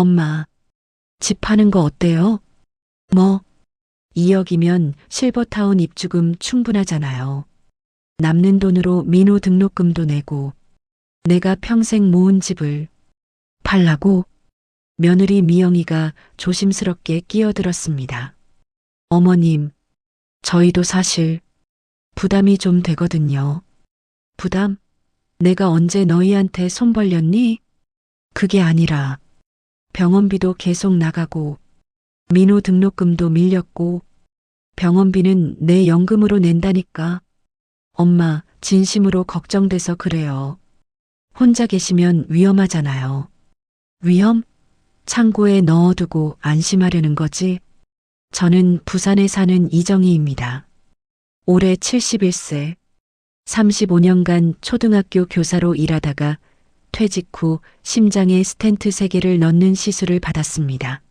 엄마, 집 파는 거 어때요? 뭐, 2억이면 실버타운 입주금 충분하잖아요. 남는 돈으로 민호 등록금도 내고, 내가 평생 모은 집을 팔라고? 며느리 미영이가 조심스럽게 끼어들었습니다. 어머님, 저희도 사실 부담이 좀 되거든요. 부담? 내가 언제 너희한테 손 벌렸니? 그게 아니라 병원비도 계속 나가고 민호 등록금도 밀렸고 병원비는 내 연금으로 낸다니까. 엄마, 진심으로 걱정돼서 그래요. 혼자 계시면 위험하잖아요. 위험? 창고에 넣어두고 안심하려는 거지? 저는 부산에 사는 이정희입니다. 올해 71세, 35년간 초등학교 교사로 일하다가 퇴직 후 심장에 스텐트 3개를 넣는 시술을 받았습니다.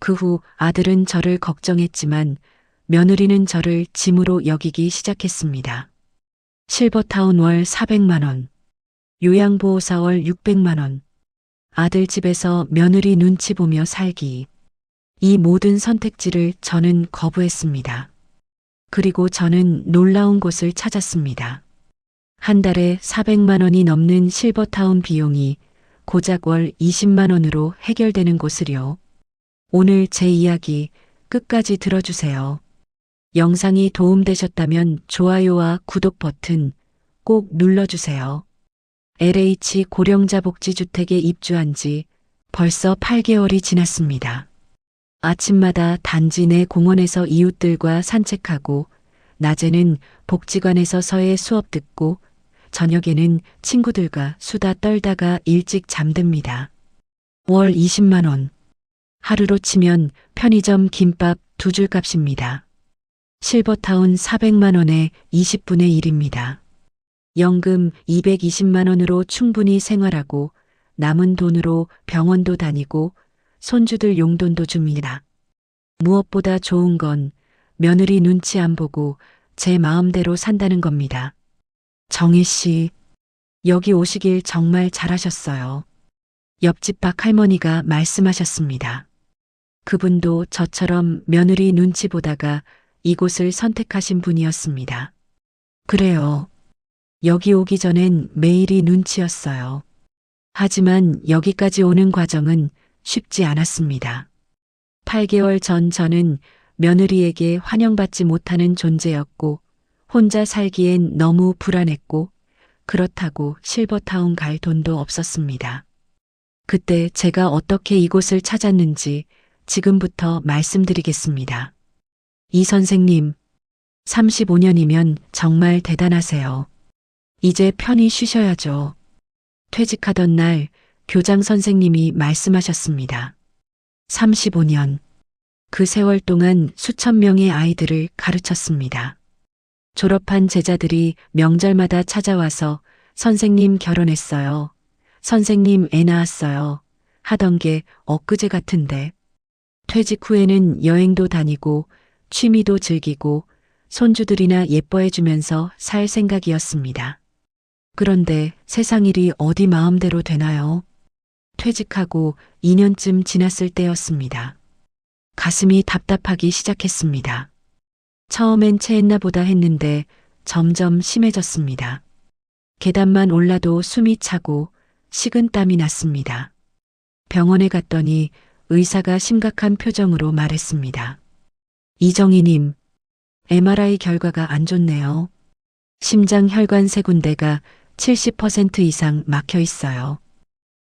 그 후 아들은 저를 걱정했지만 며느리는 저를 짐으로 여기기 시작했습니다. 실버타운 월 400만원, 요양보호사 월 600만원, 아들 집에서 며느리 눈치 보며 살기. 이 모든 선택지를 저는 거부했습니다. 그리고 저는 놀라운 곳을 찾았습니다. 한 달에 400만 원이 넘는 실버타운 비용이 고작 월 20만 원으로 해결되는 곳을요. 오늘 제 이야기 끝까지 들어주세요. 영상이 도움되셨다면 좋아요와 구독 버튼 꼭 눌러주세요. LH 고령자 복지주택에 입주한 지 벌써 8개월이 지났습니다. 아침마다 단지 내 공원에서 이웃들과 산책하고 낮에는 복지관에서 서예 수업 듣고 저녁에는 친구들과 수다 떨다가 일찍 잠듭니다. 월 20만 원. 하루로 치면 편의점 김밥 두 줄 값입니다. 실버타운 400만 원에 20분의 1입니다. 연금 220만 원으로 충분히 생활하고 남은 돈으로 병원도 다니고 손주들 용돈도 줍니다. 무엇보다 좋은 건 며느리 눈치 안 보고 제 마음대로 산다는 겁니다. 정희 씨, 여기 오시길 정말 잘하셨어요. 옆집 박 할머니가 말씀하셨습니다. 그분도 저처럼 며느리 눈치 보다가 이곳을 선택하신 분이었습니다. 그래요. 여기 오기 전엔 매일이 눈치였어요. 하지만 여기까지 오는 과정은 쉽지 않았습니다. 8개월 전 저는 며느리에게 환영받지 못하는 존재였고 혼자 살기엔 너무 불안했고 그렇다고 실버타운 갈 돈도 없었습니다. 그때 제가 어떻게 이곳을 찾았는지 지금부터 말씀드리겠습니다. 이 선생님, 35년이면 정말 대단하세요. 이제 편히 쉬셔야죠. 퇴직하던 날 교장 선생님이 말씀하셨습니다. 35년. 그 세월 동안 수천 명의 아이들을 가르쳤습니다. 졸업한 제자들이 명절마다 찾아와서 선생님 결혼했어요. 선생님 애 낳았어요. 하던 게 엊그제 같은데. 퇴직 후에는 여행도 다니고 취미도 즐기고 손주들이나 예뻐해주면서 살 생각이었습니다. 그런데 세상 일이 어디 마음대로 되나요? 퇴직하고 2년쯤 지났을 때였습니다. 가슴이 답답하기 시작했습니다. 처음엔 체했나 보다 했는데 점점 심해졌습니다. 계단만 올라도 숨이 차고 식은 땀이 났습니다. 병원에 갔더니 의사가 심각한 표정으로 말했습니다. 이정희님, MRI 결과가 안 좋네요. 심장 혈관 세 군데가 70% 이상 막혀 있어요.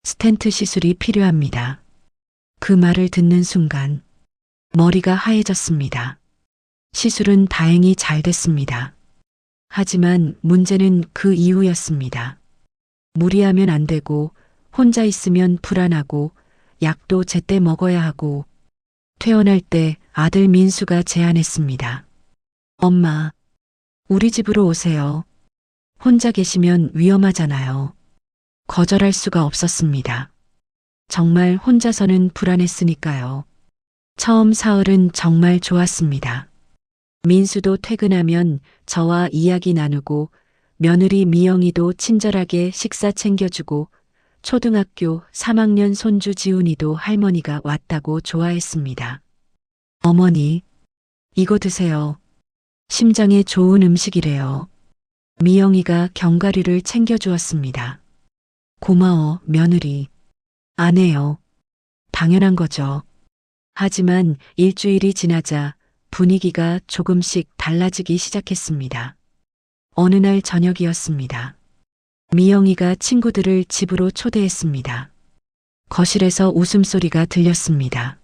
스텐트 시술이 필요합니다. 그 말을 듣는 순간 머리가 하얘졌습니다. 시술은 다행히 잘 됐습니다. 하지만 문제는 그 이후였습니다. 무리하면 안 되고 혼자 있으면 불안하고 약도 제때 먹어야 하고 퇴원할 때 아들 민수가 제안했습니다. 엄마, 우리 집으로 오세요. 혼자 계시면 위험하잖아요. 거절할 수가 없었습니다. 정말 혼자서는 불안했으니까요. 처음 사흘은 정말 좋았습니다. 민수도 퇴근하면 저와 이야기 나누고 며느리 미영이도 친절하게 식사 챙겨주고 초등학교 3학년 손주 지훈이도 할머니가 왔다고 좋아했습니다. 어머니, 이거 드세요. 심장에 좋은 음식이래요. 미영이가 견과류를 챙겨주었습니다. 고마워, 며느리. 안 해요. 당연한 거죠. 하지만 일주일이 지나자 분위기가 조금씩 달라지기 시작했습니다. 어느 날 저녁이었습니다. 미영이가 친구들을 집으로 초대했습니다. 거실에서 웃음소리가 들렸습니다.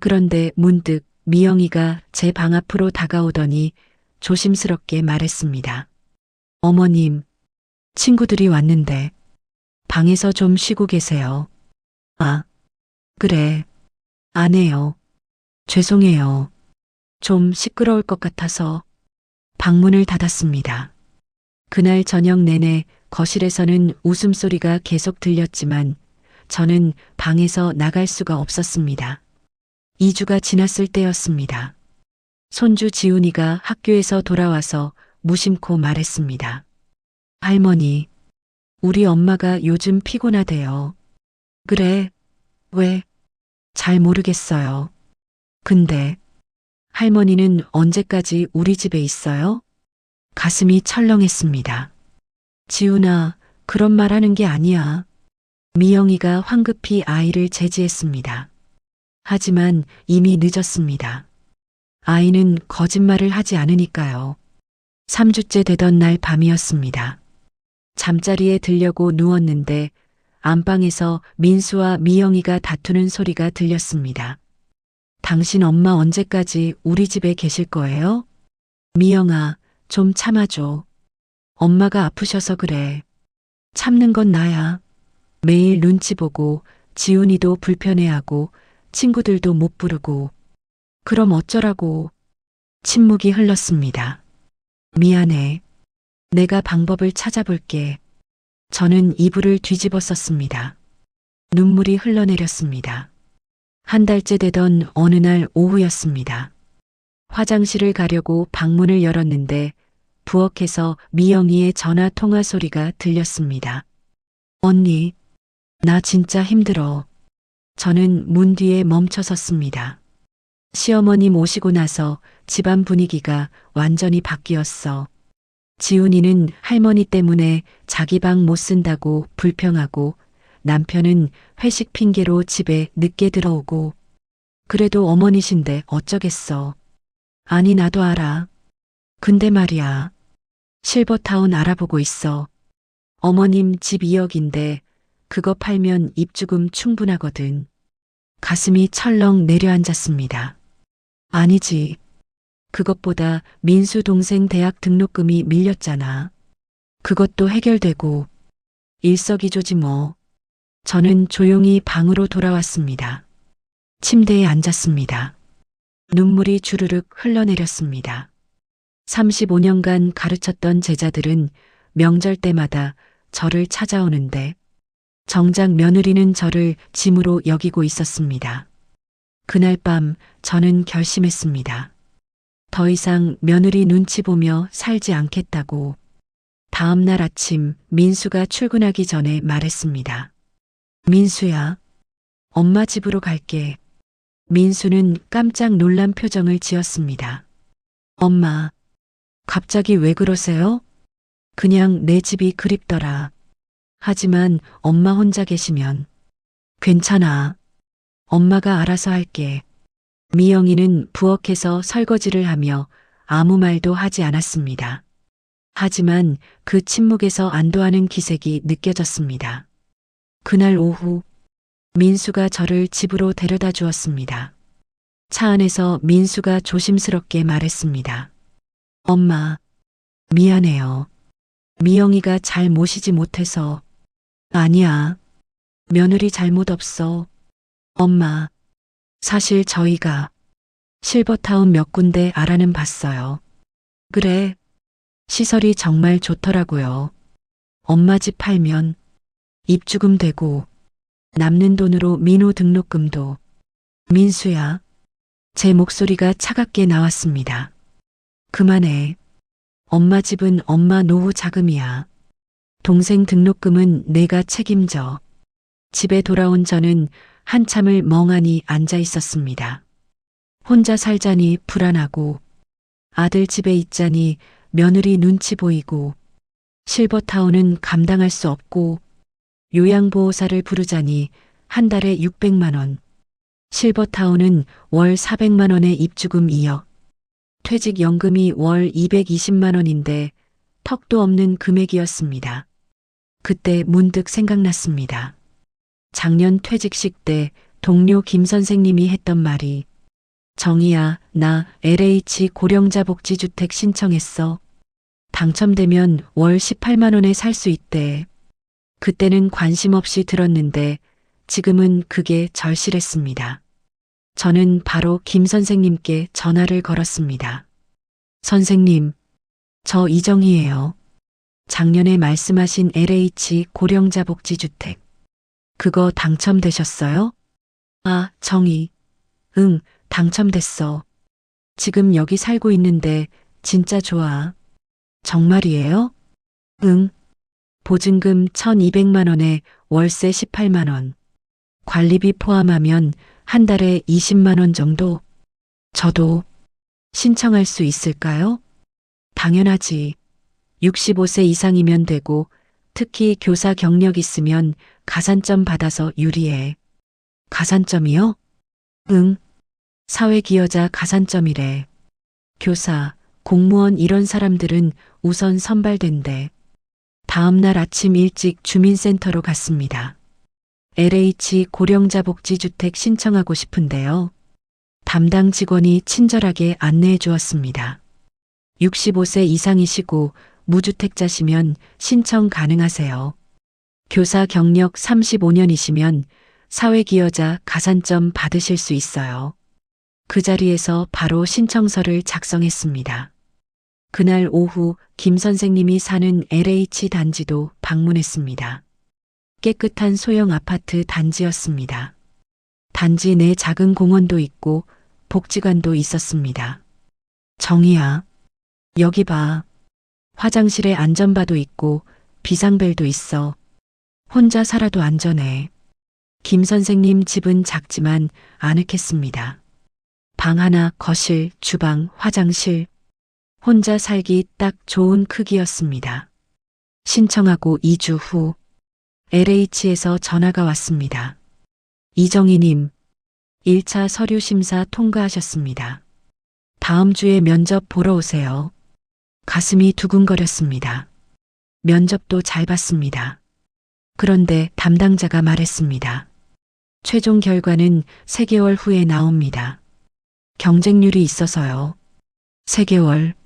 그런데 문득 미영이가 제 방 앞으로 다가오더니 조심스럽게 말했습니다. 어머님, 친구들이 왔는데 방에서 좀 쉬고 계세요. 아, 그래. 안 해요. 죄송해요. 좀 시끄러울 것 같아서 방문을 닫았습니다. 그날 저녁 내내 거실에서는 웃음소리가 계속 들렸지만 저는 방에서 나갈 수가 없었습니다. 2주가 지났을 때였습니다. 손주 지훈이가 학교에서 돌아와서 무심코 말했습니다. 할머니, 우리 엄마가 요즘 피곤하대요. 그래, 왜? 잘 모르겠어요. 근데 할머니는 언제까지 우리 집에 있어요? 가슴이 철렁했습니다. 지훈아, 그런 말 하는 게 아니야. 미영이가 황급히 아이를 제지했습니다. 하지만 이미 늦었습니다. 아이는 거짓말을 하지 않으니까요. 3주째 되던 날 밤이었습니다. 잠자리에 들려고 누웠는데 안방에서 민수와 미영이가 다투는 소리가 들렸습니다. 당신 엄마 언제까지 우리 집에 계실 거예요? 미영아, 좀 참아줘. 엄마가 아프셔서 그래. 참는 건 나야. 매일 눈치 보고 지훈이도 불편해하고 친구들도 못 부르고. 그럼 어쩌라고. 침묵이 흘렀습니다. 미안해. 내가 방법을 찾아볼게. 저는 이불을 뒤집어 썼습니다. 눈물이 흘러내렸습니다. 한 달째 되던 어느 날 오후였습니다. 화장실을 가려고 방문을 열었는데 부엌에서 미영이의 전화 통화 소리가 들렸습니다. 언니, 나 진짜 힘들어. 저는 문 뒤에 멈춰 섰습니다. 시어머님 오시고 나서 집안 분위기가 완전히 바뀌었어. 지훈이는 할머니 때문에 자기 방 못 쓴다고 불평하고 남편은 회식 핑계로 집에 늦게 들어오고 그래도 어머니신데 어쩌겠어. 아니 나도 알아. 근데 말이야. 실버타운 알아보고 있어. 어머님 집 2억인데 그거 팔면 입주금 충분하거든. 가슴이 철렁 내려앉았습니다. 아니지. 그것보다 민수 동생 대학 등록금이 밀렸잖아. 그것도 해결되고 일석이조지 뭐. 저는 조용히 방으로 돌아왔습니다. 침대에 앉았습니다. 눈물이 주르륵 흘러내렸습니다. 35년간 가르쳤던 제자들은 명절 때마다 저를 찾아오는데 정작 며느리는 저를 짐으로 여기고 있었습니다. 그날 밤 저는 결심했습니다. 더 이상 며느리 눈치 보며 살지 않겠다고 다음 날 아침 민수가 출근하기 전에 말했습니다. 민수야, 엄마 집으로 갈게. 민수는 깜짝 놀란 표정을 지었습니다. 엄마, 갑자기 왜 그러세요? 그냥 내 집이 그립더라. 하지만 엄마 혼자 계시면 괜찮아. 엄마가 알아서 할게. 미영이는 부엌에서 설거지를 하며 아무 말도 하지 않았습니다. 하지만 그 침묵에서 안도하는 기색이 느껴졌습니다. 그날 오후 민수가 저를 집으로 데려다 주었습니다. 차 안에서 민수가 조심스럽게 말했습니다. 엄마, 미안해요. 미영이가 잘 모시지 못해서. 아니야. 며느리 잘못 없어. 엄마, 사실 저희가 실버타운 몇 군데 알아는 봤어요. 그래, 시설이 정말 좋더라고요. 엄마 집 팔면 입주금 되고 남는 돈으로 민호 등록금도 민수야. 제 목소리가 차갑게 나왔습니다. 그만해. 엄마 집은 엄마 노후 자금이야. 동생 등록금은 내가 책임져. 집에 돌아온 저는 한참을 멍하니 앉아 있었습니다. 혼자 살자니 불안하고 아들 집에 있자니 며느리 눈치 보이고 실버타운은 감당할 수 없고 요양보호사를 부르자니 한 달에 600만 원. 실버타운은 월 400만 원의 입주금 2억. 퇴직연금이 월 220만 원인데 턱도 없는 금액이었습니다. 그때 문득 생각났습니다. 작년 퇴직식 때 동료 김 선생님이 했던 말이 정희야, 나 LH 고령자 복지주택 신청했어. 당첨되면 월 18만 원에 살 수 있대. 그때는 관심 없이 들었는데 지금은 그게 절실했습니다. 저는 바로 김 선생님께 전화를 걸었습니다. 선생님, 저 이정희예요. 작년에 말씀하신 LH 고령자 복지주택. 그거 당첨되셨어요? 아, 정희. 응, 당첨됐어. 지금 여기 살고 있는데 진짜 좋아. 정말이에요? 응. 보증금 1200만 원에 월세 18만 원. 관리비 포함하면 한 달에 20만 원 정도? 저도 신청할 수 있을까요? 당연하지. 65세 이상이면 되고 특히 교사 경력 있으면 가산점 받아서 유리해. 가산점이요? 응. 사회기여자 가산점이래. 교사, 공무원 이런 사람들은 우선 선발된대. 다음날 아침 일찍 주민센터로 갔습니다. LH 고령자 복지주택 신청하고 싶은데요. 담당 직원이 친절하게 안내해 주었습니다. 65세 이상이시고 무주택자시면 신청 가능하세요. 교사 경력 35년이시면 사회기여자 가산점 받으실 수 있어요. 그 자리에서 바로 신청서를 작성했습니다. 그날 오후 김 선생님이 사는 LH 단지도 방문했습니다. 깨끗한 소형 아파트 단지였습니다. 단지 내 작은 공원도 있고 복지관도 있었습니다. 정희야, 여기 봐. 화장실에 안전바도 있고 비상벨도 있어. 혼자 살아도 안전해. 김 선생님 집은 작지만 아늑했습니다. 방 하나, 거실, 주방, 화장실. 혼자 살기 딱 좋은 크기였습니다. 신청하고 2주 후 LH에서 전화가 왔습니다. 이정희님, 1차 서류 심사 통과하셨습니다. 다음 주에 면접 보러 오세요. 가슴이 두근거렸습니다. 면접도 잘 봤습니다. 그런데 담당자가 말했습니다. 최종 결과는 3개월 후에 나옵니다. 경쟁률이 있어서요. 3개월.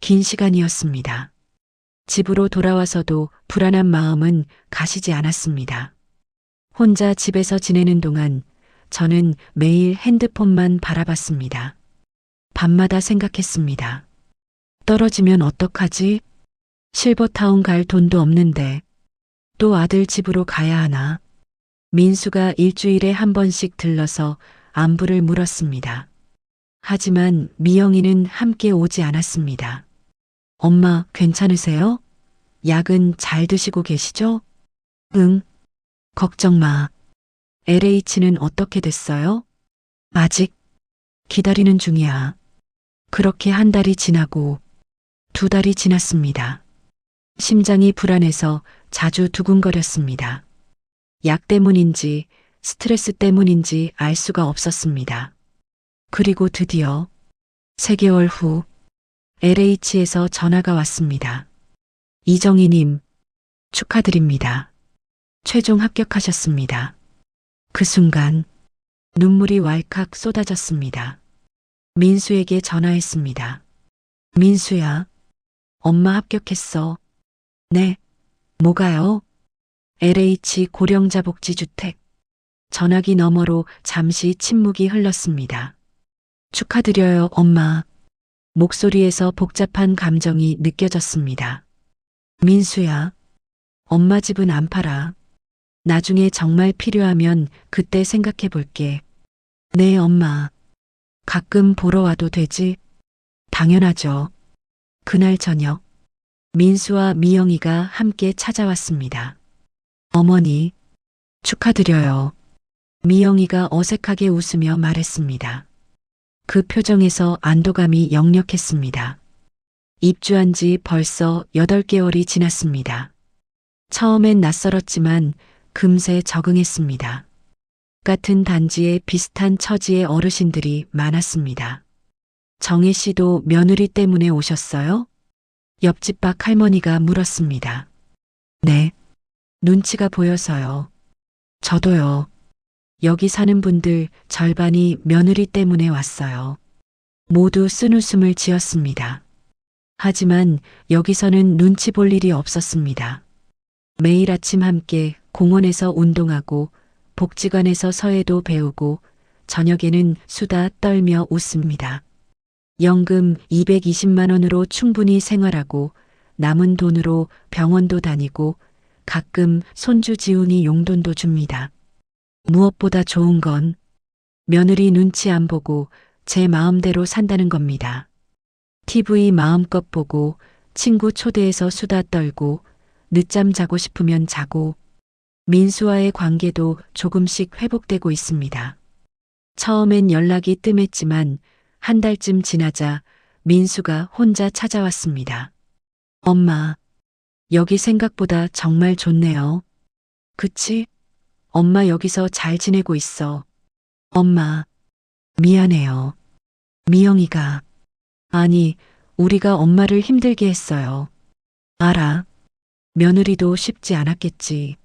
긴 시간이었습니다. 집으로 돌아와서도 불안한 마음은 가시지 않았습니다. 혼자 집에서 지내는 동안 저는 매일 핸드폰만 바라봤습니다. 밤마다 생각했습니다. 떨어지면 어떡하지? 실버타운 갈 돈도 없는데 또 아들 집으로 가야 하나? 민수가 일주일에 한 번씩 들러서 안부를 물었습니다. 하지만 미영이는 함께 오지 않았습니다. 엄마, 괜찮으세요? 약은 잘 드시고 계시죠? 응. 걱정 마. LH는 어떻게 됐어요? 아직 기다리는 중이야. 그렇게 한 달이 지나고 두 달이 지났습니다. 심장이 불안해서 자주 두근거렸습니다. 약 때문인지 스트레스 때문인지 알 수가 없었습니다. 그리고 드디어 3개월 후 LH에서 전화가 왔습니다. 이정희님, 축하드립니다. 최종 합격하셨습니다. 그 순간 눈물이 왈칵 쏟아졌습니다. 민수에게 전화했습니다. 민수야, 엄마 합격했어. 네, 뭐가요? LH 고령자 복지주택. 전화기 너머로 잠시 침묵이 흘렀습니다. 축하드려요, 엄마. 목소리에서 복잡한 감정이 느껴졌습니다. 민수야, 엄마 집은 안 팔아. 나중에 정말 필요하면 그때 생각해 볼게. 네, 엄마. 가끔 보러 와도 되지? 당연하죠. 그날 저녁, 민수와 미영이가 함께 찾아왔습니다. 어머니, 축하드려요. 미영이가 어색하게 웃으며 말했습니다. 그 표정에서 안도감이 역력했습니다. 입주한 지 벌써 8개월이 지났습니다. 처음엔 낯설었지만 금세 적응했습니다. 같은 단지에 비슷한 처지의 어르신들이 많았습니다. 정혜 씨도 며느리 때문에 오셨어요? 옆집 박 할머니가 물었습니다. 네. 눈치가 보여서요. 저도요. 여기 사는 분들 절반이 며느리 때문에 왔어요. 모두 쓴 웃음을 지었습니다. 하지만 여기서는 눈치 볼 일이 없었습니다. 매일 아침 함께 공원에서 운동하고 복지관에서 서예도 배우고 저녁에는 수다 떨며 웃습니다. 연금 220만 원으로 충분히 생활하고 남은 돈으로 병원도 다니고 가끔 손주 지훈이 용돈도 줍니다. 무엇보다 좋은 건 며느리 눈치 안 보고 제 마음대로 산다는 겁니다. TV 마음껏 보고 친구 초대해서 수다 떨고 늦잠 자고 싶으면 자고 민수와의 관계도 조금씩 회복되고 있습니다. 처음엔 연락이 뜸했지만 한 달쯤 지나자 민수가 혼자 찾아왔습니다. 엄마, 여기 생각보다 정말 좋네요. 그치? 엄마 여기서 잘 지내고 있어. 엄마, 미안해요. 미영이가. 아니, 우리가 엄마를 힘들게 했어요. 알아. 며느리도 쉽지 않았겠지.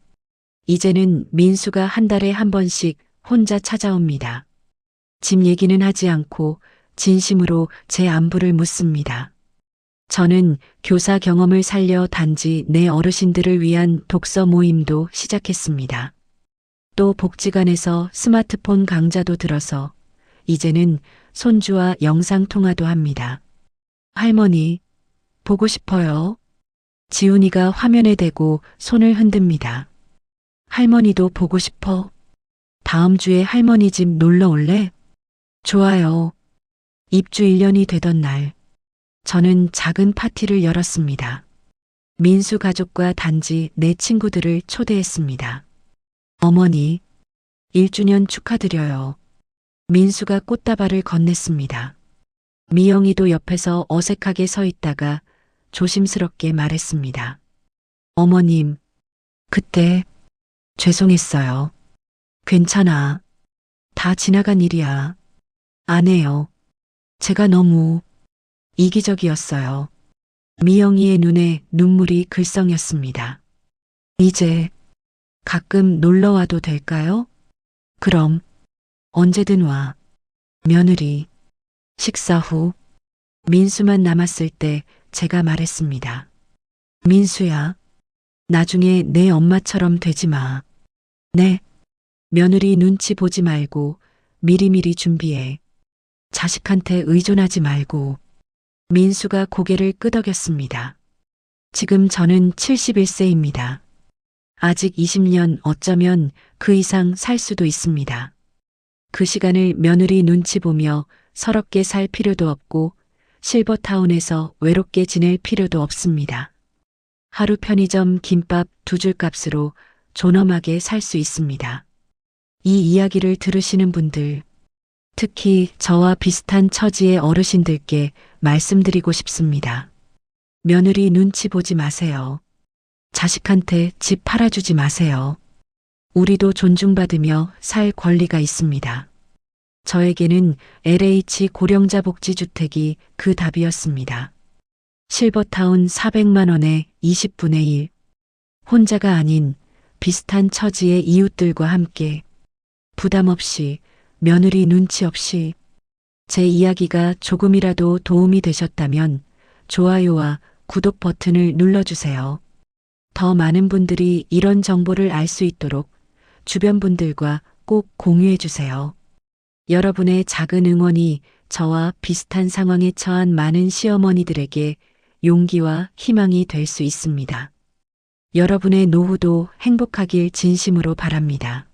이제는 민수가 한 달에 한 번씩 혼자 찾아옵니다. 집 얘기는 하지 않고 진심으로 제 안부를 묻습니다. 저는 교사 경험을 살려 단지 내 어르신들을 위한 독서 모임도 시작했습니다. 또 복지관에서 스마트폰 강좌도 들어서 이제는 손주와 영상통화도 합니다. 할머니, 보고 싶어요. 지훈이가 화면에 대고 손을 흔듭니다. 할머니도 보고 싶어. 다음 주에 할머니 집 놀러 올래? 좋아요. 입주 1년이 되던 날, 저는 작은 파티를 열었습니다. 민수 가족과 단지 내 친구들을 초대했습니다. 어머니, 1주년 축하드려요. 민수가 꽃다발을 건넸습니다. 미영이도 옆에서 어색하게 서 있다가 조심스럽게 말했습니다. 어머님, 그때 죄송했어요. 괜찮아. 다 지나간 일이야. 안 해요. 제가 너무 이기적이었어요. 미영이의 눈에 눈물이 글썽였습니다. 이제 가끔 놀러 와도 될까요? 그럼 언제든 와. 며느리. 식사 후 민수만 남았을 때 제가 말했습니다. 민수야, 나중에 내 엄마처럼 되지 마. 네. 며느리 눈치 보지 말고 미리미리 준비해. 자식한테 의존하지 말고. 민수가 고개를 끄덕였습니다. 지금 저는 71세입니다. 아직 20년 어쩌면 그 이상 살 수도 있습니다. 그 시간을 며느리 눈치 보며 서럽게 살 필요도 없고 실버타운에서 외롭게 지낼 필요도 없습니다. 하루 편의점 김밥 두 줄 값으로 존엄하게 살 수 있습니다. 이 이야기를 들으시는 분들, 특히 저와 비슷한 처지의 어르신들께 말씀드리고 싶습니다. 며느리 눈치 보지 마세요. 자식한테 집 팔아주지 마세요. 우리도 존중받으며 살 권리가 있습니다. 저에게는 LH 고령자 복지주택이 그 답이었습니다. 실버타운 400만 원에 20분의 1. 혼자가 아닌 비슷한 처지의 이웃들과 함께 부담 없이 며느리 눈치 없이 제 이야기가 조금이라도 도움이 되셨다면 좋아요와 구독 버튼을 눌러주세요. 더 많은 분들이 이런 정보를 알 수 있도록 주변 분들과 꼭 공유해 주세요. 여러분의 작은 응원이 저와 비슷한 상황에 처한 많은 시어머니들에게 용기와 희망이 될 수 있습니다. 여러분의 노후도 행복하길 진심으로 바랍니다.